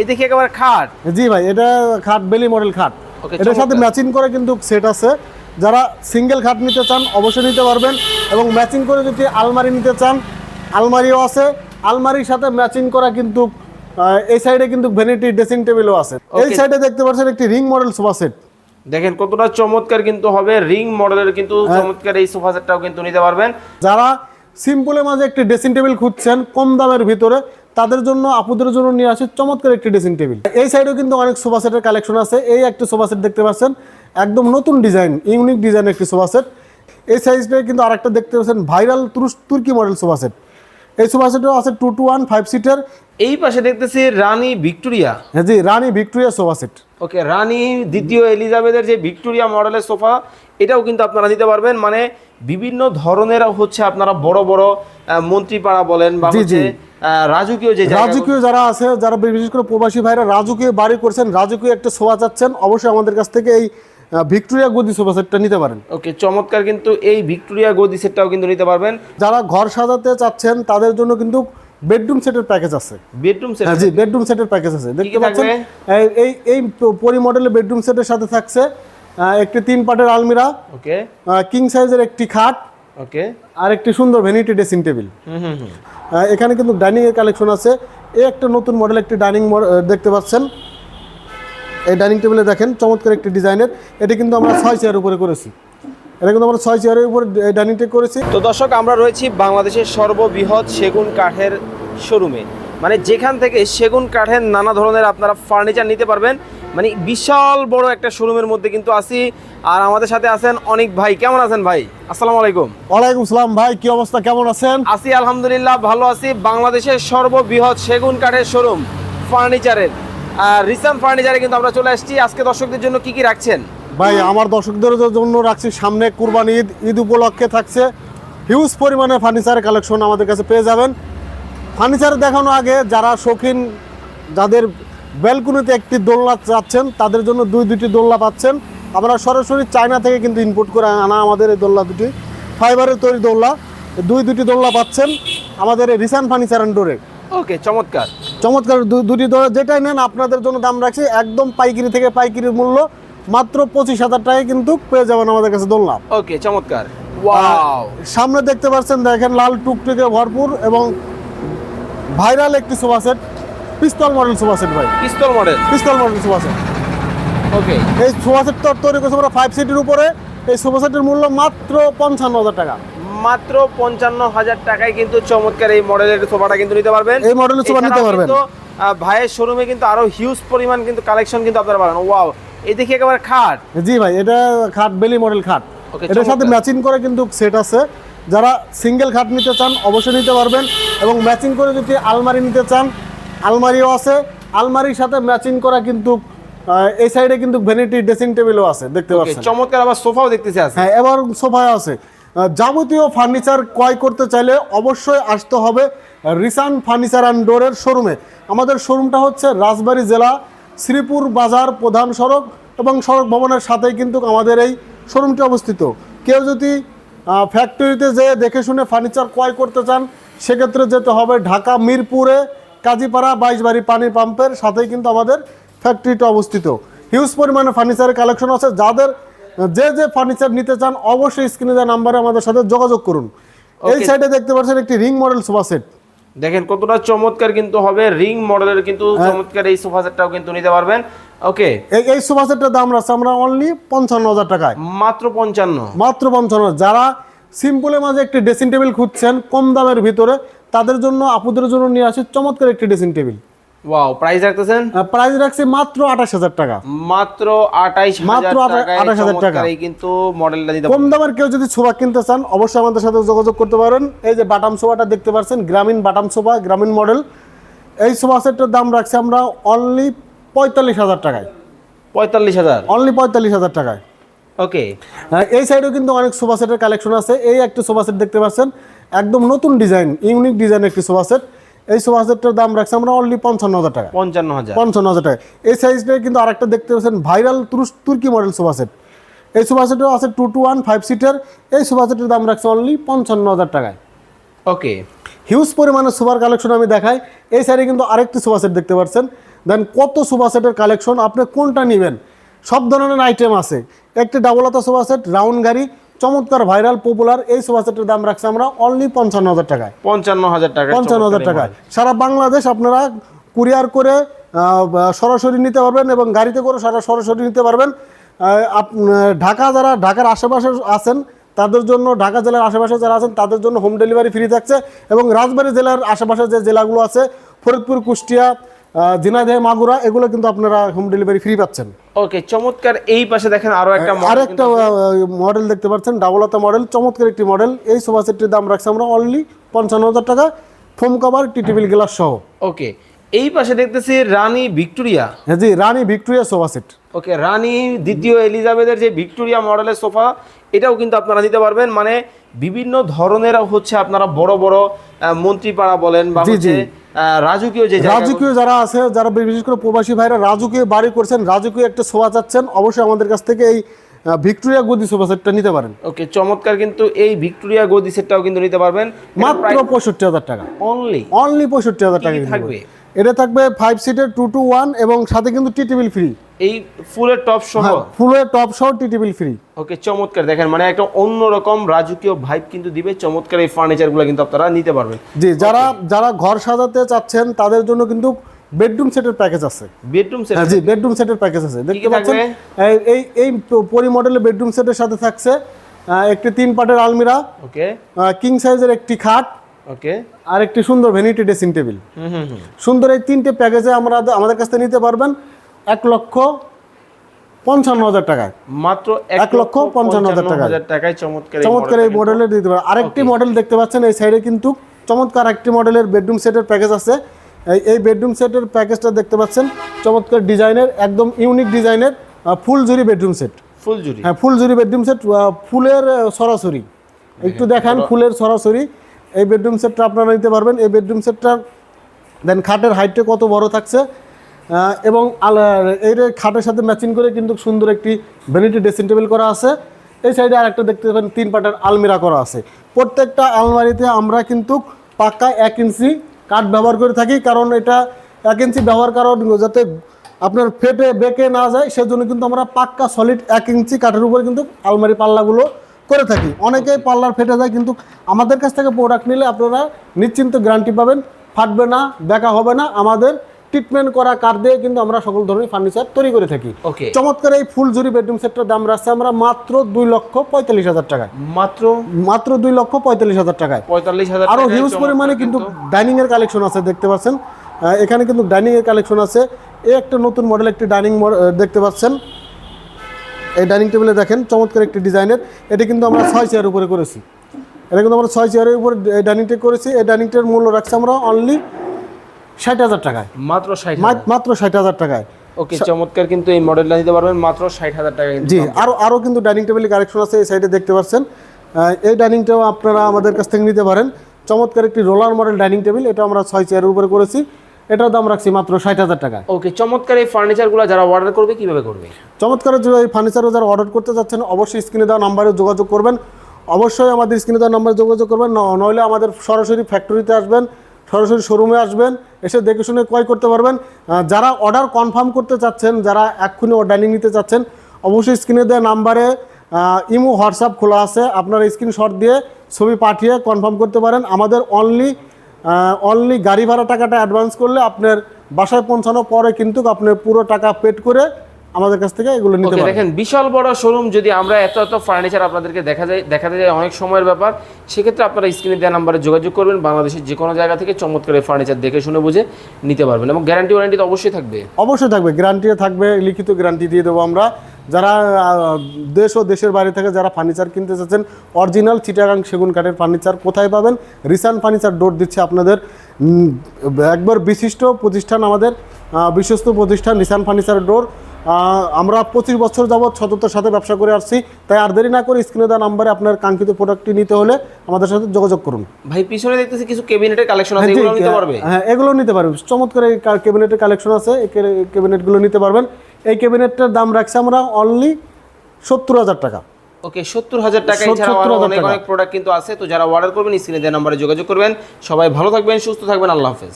এই দেখি একেবারে খাট। জি ভাই এটা খাট বেলি মডেল খাট। এটার সাথে ম্যাচিং করে কিন্তু সেট আছে। যারা সিঙ্গেল খাট নিতে চান অবশ্যই নিতে পারবেন এবং ম্যাচিং করে যদি আলমারি নিতে চান আলমারিও আছে। আলমারির সাথে ম্যাচিং করা কিন্তু এই সাইডে কিন্তু ভ্যানিটি ড্রেসিং টেবিলও আছে। এই সাইডে দেখতে পাচ্ছেন একটি রিং মডেল সোফা সেট দেখেন কতটা চমৎকার কিন্তু হবে। রিং মডেলের কিন্তু হ্যাঁ। চমৎকার এই সোফা সেটটাও কিন্তু নিতে পারবেন। যারা সিম্পলের মাঝে একটি ড্রেসিং টেবিল খুঁজছেন কম দামের ভিতরে তাদের জন্য, আপুদের জন্য নিয়ে আসে চমৎকার একটি ড্রেসিং টেবিল এই সাইডেও কিন্তু অনেক সোফা সেটের কালেকশন আছে। এই একটি সোফা সেট দেখতে পাচ্ছেন, একদম নতুন ডিজাইন ইউনিক ডিজাইন একটি সোফা সেট এই সাইজটা কিন্তু আরেকটা দেখতে পাচ্ছেন ভাইরাল তুর্কি মডেল সোফা সেট এই সোফা সেটও আছে two two one five seater এই পাশে দেখতেছি রানী ভিক্টোরিয়া। হ্যাঁ জি রানী ভিক্টোরিয়া সোফা সেট। ওকে রানী দ্বিতীয় এলিজাবেথের যে ভিক্টোরিয়া মডেলের সোফা এটাও কিন্তু আপনারা নিতে পারবেন। মানে বিভিন্ন ধরনের হচ্ছে আপনারা বড় বড় মন্ত্রীপাড়া বলেন বা হচ্ছে রাজকীয় যে রাজকীয় যারা আছে যারা বিশেষ করে প্রবাসী ভাইরা রাজকীয় বাড়ি করছেন রাজকীয় একটা সোফা চাচ্ছেন অবশ্যই আমাদের কাছ থেকে এই ভিক্টোরিয়া গদি সোফা সেটটা নিতে পারেন। ওকে চমৎকার কিন্তু এই ভিক্টোরিয়া গদি সেটটাও কিন্তু নিতে পারবেন। যারা ঘর সাজাতে চাচ্ছেন তাদের জন্য কিন্তু বেডরুম সেটের প্যাকেজ আছে। বেডরুম সেট হ্যাঁ জি বেডরুম সেটের প্যাকেজ আছে। দেখতে পাচ্ছেন? এই- এই পরি মডেলের বেডরুম সেটের সাথে থাকছে একটি তিন পাটের আলমিরা ওকে। কিং সাইজের একটি খাট ওকে। আর একটি সুন্দর vanity dressing table hmm hmm এখানে কিন্তু ডাইনিং এর কালেকশন আছে। এই একটা নতুন মডেল একটি ডাইনিং দেখতে পাচ্ছেন। এই ডাইনিং টেবিলে দেখেন চমৎকার একটি ডিজাইনের। এটা কিন্তু আমরা ছয় চেয়ার উপরে করেছি। এটা কিন্তু আমরা ছয় চেয়ারের উপরে ডাইনিং টেবিল করেছি। তো দর্শক আমরা রয়েছি বাংলাদেশের সর্ববৃহৎ সেগুন কাঠের শোরুমে। মানে যেখান থেকে সেগুন কাঠের নানা ধরনের আপনারা ফার্নিচার নিতে পারবেন। মানে বিশাল বড় একটা শোরুমের মধ্যে কিন্তু আছি। আর আমাদের সাথে আছেন অনেক ভাই। কেমন আছেন ভাই? আসসালামু আলাইকুম। ওয়ালাইকুম সালাম ভাই কি অবস্থা? কেমন আছেন? আছি আলহামদুলিল্লাহ ভালো আছি। বাংলাদেশের সর্ববৃহৎ সেগুন কাঠের শোরুম ফার্নিচারের রিসান ফার্নিচারে কিন্তু আমরা চলে আসছি। আজকে দর্শকদের জন্য কি কি রাখছেন? ভাই আমার দর্শকদের জন্য রাখছি সামনে কুরবানি ঈদ ঈদ উপলক্ষে থাকছে হিউজ পরিমাণে ফার্নিচারের কালেকশন আমাদের কাছে পেয়ে যাবেন। ফার্নিচার দেখানো আগে যারা শৌখিন যাদের ব্যালকনিতে একটি দোলনা চাচ্ছেন তাদের জন্য দুই দুটি দোলনা পাচ্ছেন। আমরা সরাসরি চায়না থেকে কিন্তু ইনপুট করে আনা আমাদের এই দোলনা দুটি। ফাইবারের তৈরি দোলনা দুই দুটি দোলনা পাচ্ছেন আমাদের এই রিসান ফার্নিচার অ্যান্ড ডোরে ওকে চমৎকার। চমৎকার দুটি দোলনা যেটাই নেন আপনাদের জন্য দাম রাখছি। একদম পাইকারি থেকে পাইকারির মূল্য মাত্র পঁচিশ হাজার টাকায় কিন্তু পেয়ে যাবেন আমাদের কাছে দোলনা। ওকে চমৎকার। ওয়াও। সামনে দেখতে পাচ্ছেন দেখেন লাল টুকটুকে ভরপুর এবং ভাইরাল একটি sofa set pistol model sofa set ভাই। Pistol model. Pistol model sofa set. Okay. এই সোফা সেট তৈরি করছে আমরা ফাইভ সিটির উপরে এই সোফা সেটের মূল্য মাত্র পঞ্চান্ন হাজার টাকা। মাত্র পঞ্চান্ন হাজার টাকায় কিন্তু চমৎকার এই মডেলের সোফাটা কিন্তু নিতে পারবেন। এই মডেলের সোফা নিতে পারবেন। ভাইয়ের শোরুমে কিন্তু আরও হিউজ পরিমাণ কিন্তু কালেকশন কিন্তু আপনারা পাবেন। ওয়াও এই দেখি একেবারে খাট। জি ভাই এটা খাট বেলি মডেল খাট। এটার সাথে ম্যাচিং করে কিন্তু সেট আছে। যারা সিঙ্গেল খাট নিতে চান অবশ্যই নিতে পারবেন। এবং ম্যাচিং করে যদি আলমারি নিতে চান আলমারিও আছে। আলমারির সাথে ম্যাচিং করা কিন্তু এই সাইডে কিন্তু ভ্যানিটি ড্রেসিং টেবিলও আছে দেখতে পাচ্ছেন। চমৎকার আবার সোফাও দেখতেছি আছে। হ্যাঁ এবার সোফায় আছে। যাবতীয় ফার্নিচার ক্রয় করতে চাইলে অবশ্যই আসতে হবে রিসান ফার্নিচার অ্যান্ড ডোরের শোরুমে। আমাদের শোরুমটা হচ্ছে রাজবাড়ী জেলা, শ্রীপুর বাজার প্রধান সড়ক এবং সড়ক ভবনের সাথেই কিন্তু আমাদের এই শোরুমটি অবস্থিত। কেউ যদি ফ্যাক্টরিতে যেয়ে দেখে শুনে ফার্নিচার ক্রয় করতে চান, সেক্ষেত্রে যেতে হবে ঢাকা মিরপুরে কাজীপাড়া বাইশবাড়ি পানি পাম্পের সাথেই কিন্তু আমাদের ফ্যাক্টরিটা অবস্থিত। হিউজ পরিমাণে ফার্নিচারের কালেকশন আছে, যাদের যে যে ফার্নিচার নিতে চান অবশ্যই স্ক্রিনে দেওয়া নাম্বারে আমাদের সাথে যোগাযোগ করুন। এই সাইডে দেখতে পাচ্ছেন একটি রিং মডেল সোফা সেট দেখেন কতটা চমৎকার কিন্তু হবে। রিং মডেলের কিন্তু হ্যাঁ। চমৎকার এই সোফা সেটটাও কিন্তু নিতে পারবেন। ওকে এই এই সোফা সেটটার দাম রাখছে আমরা অনলি পঞ্চান্ন হাজার টাকায়। মাত্র পঞ্চান্ন। মাত্র পঞ্চান্ন। যারা সিম্পলের মাঝে একটি ড্রেসিং টেবিল খুঁজছেন কম দামের ভিতরে তাদের জন্য আপুদের জন্য নিয়ে আসি চমৎকার একটি ড্রেসিং টেবিল ওয়াও প্রাইস রাখতেছেন? প্রাইস রাখছি মাত্র আঠাশ হাজার টাকা। মাত্র আঠাইশ মাত্র হাজার 28,000 টাকা। এই কিন্তু মডেলটা দিতে কম দামের কেউ যদি সোফা কিনতে চান অবশ্যই আমাদের সাথে যোগাযোগ করতে পারেন। এই যে বাটাম সোফাটা দেখতে পাচ্ছেন গ্রামীণ বাটাম সোফা গ্রামীণ মডেল এই সোফা সেটটার দাম রাখছি আমরা অনলি পঁয়তাল্লিশ হাজার টাকায়। পঁয়তাল্লিশ হাজার? অনলি পঁয়তাল্লিশ হাজার টাকায়। ওকে হ্যাঁ, এই সাইডেও কিন্তু অনেক সোফা সেটের কালেকশন আছে। এই একটা সোফা সেট দেখতে পাচ্ছেন একদম নতুন ডিজাইন ইউনিক ডিজাইন একটি সোফা সেট এই সোফা সেটটার দাম রাখছি আমরা অনলি পঞ্চান্ন হাজার টাকা। পঞ্চান্ন হাজার। পঞ্চান্ন হাজার টাকা। এই সাইজটা কিন্তু আরেকটা দেখতে পাচ্ছেন ভাইরাল তুর্কি মডেল সোফা সেট এই সোফা সেটও আছে two two one five seater এই সোফা সেটের দাম রাখছে অনলি পঞ্চান্ন হাজার টাকায়। ওকে হিউজ পরিমাণে সোফার কালেকশন আমি দেখাই। এই সাইডে কিন্তু আরেকটি সোফা সেট দেখতে পাচ্ছেন। দেন কত সোফা সেটের কালেকশন আপনি কোনটা নেবেন? সব ধরনের আইটেম আছে। একটি ডাবলাতা সোফা সেট রাউন্ড গাড়ি চমৎকার ভাইরাল পপুলার এই সোফা সেটের দাম রাখছি আমরা অনলি পঞ্চান্ন হাজার টাকায়। পঞ্চান্ন হাজার টাকা পঞ্চান্ন হাজার টাকায়। সারা বাংলাদেশ আপনারা কুরিয়ার করে সরাসরি নিতে পারবেন এবং গাড়িতে করে সারা সরাসরি নিতে পারবেন। আপ- ঢাকা যারা ঢাকার আশেপাশে আছেন তাদের জন্য ঢাকা জেলার আশেপাশে যারা আছেন তাদের জন্য হোম ডেলিভারি ফ্রি থাকছে এবং রাজবাড়ী জেলার আশেপাশে যে জেলাগুলো আছে ফরিদপুর কুষ্টিয়া আহ, ঝিনাইদহ মাগুরা এগুলো কিন্তু আপনারা হোম ডেলিভারি ফ্রি পাচ্ছেন। ওকে চমৎকার। এই পাশে দেখেন আরও একটা model আরেকটা মডেল দেখতে পাচ্ছেন ডাবলাতা মডেল চমৎকার একটি মডেল এই সোফা সেটটির দাম রাখছি আমরা অনলি পঞ্চান্ন হাজার টাকা। Foam cover tea table glass সহ। ওকে এই পাশে দেখতেছি রানী ভিক্টোরিয়া। হ্যাঁ জি রানী ভিক্টোরিয়া সোফা সেট ওকে রানী দ্বিতীয় এলিজাবেথের যে ভিক্টোরিয়া মডেলের সোফা এটাও কিন্তু আপনারা নিতে পারবেন। মানে বিভিন্ন ধরনের হচ্ছে আপনারা বড় বড় মন্ত্রীপাড়া বলেন বা হচ্ছে রাজকীয় যে রাজকীয় যারা আছে যারা বিশেষ করে প্রবাসী ভাইরা রাজকীয় বাড়ি করছেন রাজকীয় একটা শোভা চাচ্ছেন অবশ্যই আমাদের কাছ থেকে এই ভিক্টোরিয়া গদি সোফা সেটটা নিতে পারেন। ওকে চমৎকার কিন্তু এই ভিক্টোরিয়া গদি সেটটাও কিন্তু নিতে পারবেন। মাত্র পঁয়ষট্টি হাজার টাকা। অনলি অনলি পঁয়ষট্টি হাজার টাকা থাকবে? এটা থাকবে ফাইভ সিটের টু টু ওয়ান এবং সাথে কিন্তু টি টেবিল ফ্রি এই ফুলের টপ সহ? ফুলের টপ সহ টি টেবিল ফ্রি ওকে চমৎকার। দেখেন মানে একটা অন্যরকম রাজকীয় ভাইব কিন্তু দিবে। চমৎকার এই ফার্নিচারগুলো কিন্তু আপনারা নিতে পারবেন। জি যারা যারা ঘর সাজাতে চাচ্ছেন তাদের জন্য কিন্তু বেডরুম সেটের প্যাকেজ আছে। বেডরুম সেট হ্যাঁ জি বেডরুম সেটের প্যাকেজ আছে। দেখতে পাচ্ছেন? এই- এই পরি মডেলের বেডরুম সেটের সাথে থাকছে একটি তিন পাটের আলমিরা ওকে কিং সাইজের একটি খাট ওকে আর একটি সুন্দর vanity dressing table hmm hmm hmm. সুন্দর এই তিনটে প্যাকেজে আমরা আমাদের কাছ থেকে নিতে পারবেন। এক লক্ষ পঞ্চান্ন হাজার টাকায় মাত্র এক লক্ষ পঞ্চান্ন হাজার। হাজার টাকায় চমৎকার এই চমৎকার এই মডেলের দিতে পারবেন আরেকটি মডেল দেখতে পাচ্ছেন এই সাইডে কিন্তু চমৎকার একটি মডেলের বেডরুম সেটের প্যাকেজ আছে। এই বেডরুম সেটের প্যাকেজটা দেখতে পাচ্ছেন চমৎকার ডিজাইনের একদম ইউনিক ডিজাইনের ফুল জুরি বেডরুম সেট ফুল জুড়ি। হ্যাঁ ফুল জুরি বেডরুম সেট ফুলের সরাসরি। একটু দেখান ফুলের সরাসরি। এই বেডরুম সেটটা আপনারা নিতে পারবেন। এই বেডরুম সেটটার দেন খাটের হাইটটা কত বড় থাকছে এবং এই খাটের সাথে ম্যাচিং করে কিন্তু সুন্দর একটি ভ্যানিটি ড্রেসিং টেবিল করা আছে। এই সাইডে আরেকটা দেখতে পাবেন, তিন পাটের আলমিরা করা আছে। প্রত্যেকটা আলমারিতে আমরা কিন্তু পাক্কা এক ইঞ্চি কাঠ ব্যবহার করে থাকি, কারণ এটা এক ইঞ্চি ব্যবহার কারণ যাতে আপনার ফেটে বেঁকে না যায়, সেজন্য কিন্তু আমরা পাক্কা সলিড এক ইঞ্চি কাঠের উপরে কিন্তু আলমারি পাল্লাগুলো করে থাকি। অনেকেই পাল্লার ফেটে যায়, কিন্তু আমাদের কাছ থেকে প্রোডাক্ট নিলে আপনারা নিশ্চিন্ত গ্যারান্টি পাবেন, ফাটবে না বেঁকা হবে না আমাদের ট্রিটমেন্ট করা কাঠ দিয়ে কিন্তু আমরা সকল ধরনের ফার্নিচার তৈরি করে থাকি। ওকে চমৎকার এই ফুল জুরি বেডরুম সেটটার দাম রাখছে আমরা মাত্র দুই লক্ষ পঁয়তাল্লিশ হাজার টাকায়। মাত্র? মাত্র দুই লক্ষ পঁয়তাল্লিশ হাজার টাকায়। পঁয়তাল্লিশ হাজার আরও হিউজ পরিমাণে কিন্তু। ডাইনিং এর কালেকশন আছে দেখতে পাচ্ছেন। এখানে কিন্তু ডাইনিং এর কালেকশন আছে। এই একটা নতুন মডেল একটি ডাইনিং দেখতে পাচ্ছেন। এই ডাইনিং টেবিলে দেখেন চমৎকার একটি ডিজাইনের এটা কিন্তু আমরা ছয় চেয়ার উপরে করেছি। এটা কিন্তু আমরা ছয় চেয়ারের উপরে ডাইনিং টেবিল করেছি। এই ডাইনিং টেবিল মূল্য রাখছি আমরা অনলি ষাট হাজার টাকায়। মাত্র ষাট মাত্র ষাট হাজার টাকায়। ওকে চমৎকার কিন্তু এই মডেলটা নিতে পারবেন মাত্র ষাট হাজার টাকা জি আরও আরও কিন্তু ডাইনিং টেবিলের কালেকশন আছে এই সাইডে দেখতে পাচ্ছেন। এই ডাইনিংটাও আপনারা আমাদের কাছ থেকে নিতে পারেন। চমৎকার একটি রোলার মডেল ডাইনিং টেবিল এটা আমরা ছয় চেয়ারের উপরে করেছি। এটার দাম রাখছি মাত্র ষাট হাজার টাকা ওকে চমৎকার এই ফার্নিচারগুলো যারা অর্ডার করবে কীভাবে করবে? চমৎকার এই ফার্নিচারও যারা অর্ডার করতে যাচ্ছেন অবশ্যই স্ক্রিনে দেওয়া নাম্বারে যোগাযোগ করবেন। অবশ্যই আমাদের স্ক্রিনে দেওয়া নাম্বারে যোগাযোগ করবেন ন- নইলে আমাদের সরাসরি ফ্যাক্টরিতে আসবেন। সরাসরি শোরুমে আসবেন, এসে দেখে শুনে ক্রয় করতে পারবেন। যারা অর্ডার কনফার্ম করতে চাচ্ছেন, যারা এক্ষুনি ডাইনিং নিতে চাচ্ছেন, অবশ্যই স্ক্রিনে দেওয়া নাম্বারে ইমো, হোয়াটসঅ্যাপ খোলা আছে। আপনারা স্ক্রিনশট দিয়ে ছবি পাঠিয়ে কনফার্ম করতে পারেন। আমাদের অনলি অনলি গাড়ি ভাড়া টাকাটা অ্যাডভান্স করলে আপনার বাসায় পৌঁছানোর পরে কিন্তু আপনার পুরো টাকা পেড করে আমাদের কাছ থেকে এগুলো নিতে পারেন দেখেন বিশাল বড় শোরুম যদি আমরা এত এত ফার্নিচার আপনাদেরকে দেখা যায় দেখাতে যায় অনেক সময়ের ব্যাপার। সেক্ষেত্রে আপনারা স্ক্রিনে দেওয়া নাম্বারে যোগাযোগ করবেন বাংলাদেশের যে কোনো জায়গা থেকে চমৎকার ফার্নিচার দেখে শুনে বুঝে নিতে পারবেন এবং গ্যারান্টি ওয়ারেন্টি তো অবশ্যই থাকবে। অবশ্যই থাকবে গ্যারান্টি থাকবে লিখিত গ্যারান্টি দিয়ে দেবো আমরা। যারা দেশ ও দেশের বাইরে থেকে যারা ফার্নিচার কিনতে চাচ্ছেন অরিজিনাল চিটাগাং সেগুন কাঠের ফার্নিচার কোথায় পাবেন? রিসান ফার্নিচার ডোর দিচ্ছে আপনাদের। একবার বিশিষ্ট প্রতিষ্ঠান আমাদের বিশ্বস্ত প্রতিষ্ঠান রিসান ফার্নিচার ডোর আমরা পঁচিশ বছর যাবৎ সততার সাথে ব্যবসা করে আসছি। তাই আর দেরি না করে স্ক্রিনে দেওয়া নাম্বারে আপনার কাঙ্ক্ষিত প্রোডাক্টটি নিতে হলে আমাদের সাথে যোগাযোগ করুন। ভাই পিছনে দেখতেছি কিছু কেবিনেটের কালেকশন আছে হ্যাঁ, এগুলো নিতে পারবে? হ্যাঁ এগুলো নিতে পারবে। চমৎকার এই ক্যাবিনেটের কালেকশন আছে এই ক্যাবিনেটগুলো নিতে পারবেন। এই ক্যাবিনেটটার দাম রাখছি আমরা অনলি সত্তর হাজার টাকা। ওকে সত্তর হাজার টাকা। এছাড়াও অনেক অনেক প্রোডাক্ট কিন্তু আছে তো যারা অর্ডার করবেন স্ক্রিনে দেওয়া নাম্বারে যোগাযোগ করবেন। সবাই ভালো থাকবেন সুস্থ থাকবেন আল্লাহ হাফেজ।